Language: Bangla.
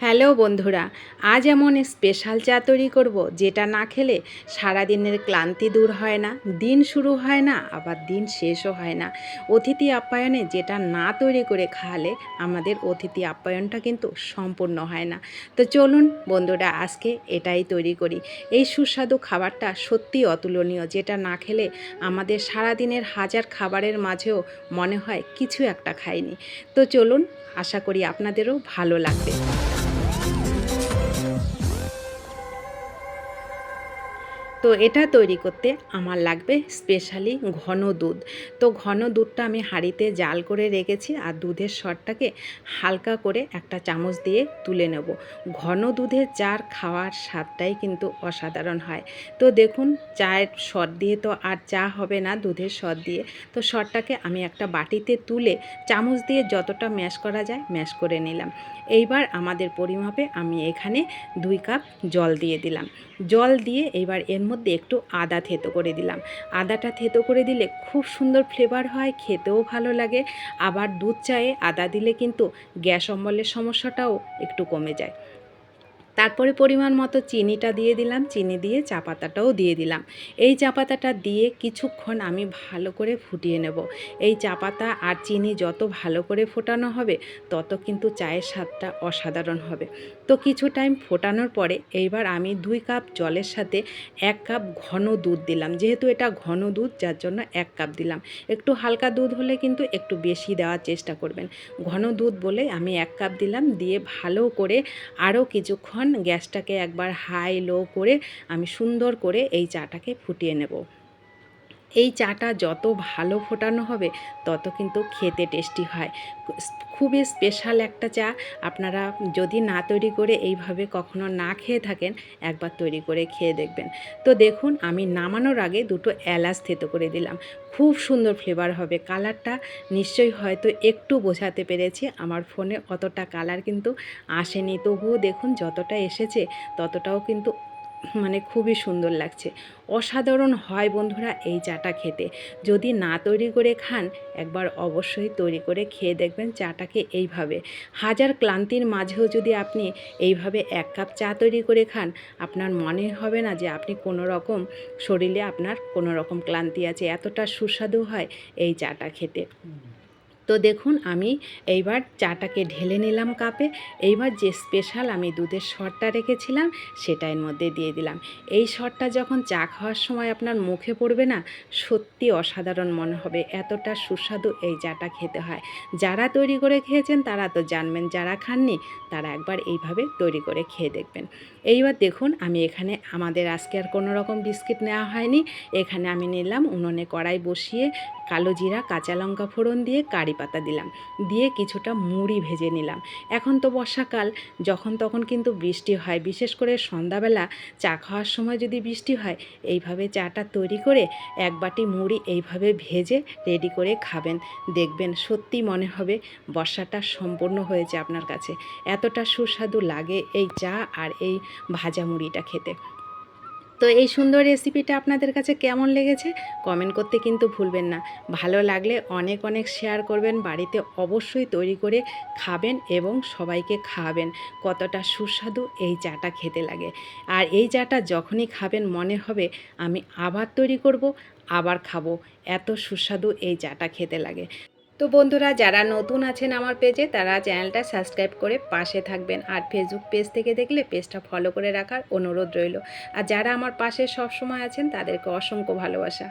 হ্যালো বন্ধুরা, আজ এমন স্পেশাল চা তৈরি করব যেটা না খেলে সারাদিনের ক্লান্তি দূর হয় না, দিন শুরু হয় না, আবার দিন শেষও হয় না। অতিথি আপ্যায়নে যেটা না তৈরি করে খাওয়ালে আমাদের অতিথি আপ্যায়নটা কিন্তু সম্পূর্ণ হয় না। তো চলুন বন্ধুরা, আজকে এটাই তৈরি করি। এই সুস্বাদু খাবারটা সত্যি অতুলনীয়, যেটা না খেলে আমাদের সারাদিনের হাজার খাবারের মাঝেও মনে হয় কিছু একটা খাইনি। তো চলুন, আশা করি আপনাদেরও ভালো লাগবে। তো এটা তৈরি করতে আমার লাগবে স্পেশালি ঘন দুধ। তো ঘন দুধটা আমি হাঁড়িতে জাল করে রেখেছি আর দুধের সরটাকে হালকা করে একটা চামচ দিয়ে তুলে নেব। ঘন দুধের চার খাওয়ার স্বাদটাই কিন্তু অসাধারণ হয়। তো দেখুন, চায়ের সর দিয়ে তো আর চা হবে না দুধের সর দিয়ে। তো সরটাকে আমি একটা বাটিতে তুলে চামচ দিয়ে যতটা ম্যাশ করা যায় ম্যাশ করে নিলাম। এইবার আমাদের পরিমাপে আমি এখানে দুই কাপ জল দিয়ে দিলাম। জল দিয়ে এইবার এর মধ্যে একটু আদা থেতো করে দিলাম। আদাটা থেতো করে দিলে খুব সুন্দর ফ্লেভার হয়, খেতেও ভালো লাগে। আবার দুধ চায়ে আদা দিলে কিন্তু গ্যাস অম্বলের সমস্যাটাও একটু কমে যায়। তারপরে পরিমাণ মতো চিনিটা দিয়ে দিলাম। চিনি দিয়ে চা পাতাটাও দিয়ে দিলাম। এই চা পাতাটা দিয়ে কিছুক্ষণ আমি ভালো করে ফুটিয়ে নেব। এই চা পাতা আর চিনি যত ভালো করে ফোটানো হবে, তত কিন্তু চায়ের স্বাদটা অসাধারণ হবে। তো কিছু টাইম ফোটানোর পরে এইবার আমি দুই কাপ জলের সাথে এক কাপ ঘন দুধ দিলাম। যেহেতু এটা ঘন দুধ, যার জন্য এক কাপ দিলাম। একটু হালকা দুধ হলে কিন্তু একটু বেশি দেওয়ার চেষ্টা করবেন। ঘন দুধ বলে আমি এক কাপ দিলাম। দিয়ে ভালো করে আরও কিছুক্ষণ গ্যাসটাকে একবার হাই লো করে আমি সুন্দর করে এই চাটাকে ফুটিয়ে নেব। এই চাটা যত ভালো ফোটানো হবে, তত কিন্তু খেতে টেস্টি হয়। খুবই স্পেশাল একটা চা। আপনারা যদি না তৈরি করে এইভাবে কখনো না খেয়ে থাকেন, একবার তৈরি করে খেয়ে দেখবেন। তো দেখুন, আমি নামানোর আগে দুটো এলাচ থেতো করে দিলাম। খুব সুন্দর ফ্লেভার হবে। কালারটা নিশ্চয়ই হয়তো একটু বোঝাতে পেরেছি। আমার ফোনে অতটা কালার কিন্তু আসেনি। তবুও দেখুন, যতটা এসেছে, ততটাও কিন্তু মানে খুবই সুন্দর লাগছে। অসাধারণ হয় বন্ধুরা এই চাটা খেতে। যদি না তৈরি করে খান, একবার অবশ্যই তৈরি করে খেয়ে দেখবেন চাটাকে এইভাবে। হাজার ক্লান্তির মাঝেও যদি আপনি এইভাবে এক কাপ চা তৈরি করে খান, আপনার মনে হবে না যে আপনি কোনো রকম শরীরে আপনার কোনো রকম ক্লান্তি আছে। এতটা সুস্বাদু হয় এই চাটা খেতে। তো দেখুন, আমি এইবার চাটাকে ঢেলে নিলাম কাপে। এইবার যে স্পেশাল আমি দুধের শরটা রেখেছিলাম, সেটা এর মধ্যে দিয়ে দিলাম। এই শরটা যখন চা খাওয়ার সময় আপনার মুখে পড়বে না, সত্যি অসাধারণ মনে হবে, এতটা সুস্বাদু এই চাটা খেতে হয়। যারা তৈরি করে খেয়েছেন, তারা তো জানবেন, যারা খাননি, তারা একবার এইভাবে তৈরি করে খেয়ে দেখবেন। এইবার দেখুন, আমি এখানে আমাদের আজকে আর কোনো রকম বিস্কিট নেওয়া হয়নি। এখানে আমি নিলাম উনুনে কড়াই বসিয়ে কালো জিরা, কাঁচা লঙ্কা ফোড়ন দিয়ে কারি পাতা দিলাম। দিয়ে কিছুটা মুড়ি ভেজে নিলাম। এখন তো বর্ষাকাল, যখন তখন কিন্তু বৃষ্টি হয়। বিশেষ করে সন্ধ্যাবেলা চা খাওয়ার সময় যদি বৃষ্টি হয়, এইভাবে চাটা তৈরি করে এক বাটি মুড়ি এইভাবে ভেজে রেডি করে খাবেন। দেখবেন সত্যি মনে হবে বর্ষাটা সম্পূর্ণ হয়েছে আপনার কাছে। এতটা সুস্বাদু লাগে এই চা আর এই ভাজা মুড়িটা খেতে। তো এই সুন্দর রেসিপিটা আপনাদের কাছে কেমন লেগেছে? কমেন্ট করতে কিন্তু ভুলবেন না। ভালো লাগলে অনেক অনেক শেয়ার করবেন, বাড়িতে অবশ্যই তৈরি করে খাবেন এবং সবাইকে খাওয়াবেন। কতটা সুস্বাদু এই চাটা খেতে লাগে। আর এই চাটা যখনই খাবেন মনে হবে, আমি আবার তৈরি করব, আবার খাব। এত সুস্বাদু এই চাটা খেতে লাগে। তো বন্ধুরা, যারা নতুন আছেন আমার পেজে, তারা চ্যানেলটা সাবস্ক্রাইব করে পাশে থাকবেন আর ফেসবুক পেজ থেকে দেখলে পেজটা ফলো করে রাখার অনুরোধ রইল। আর যারা আমার পাশে সবসময় আছেন, তাদেরকে অসংখ্য ভালোবাসা।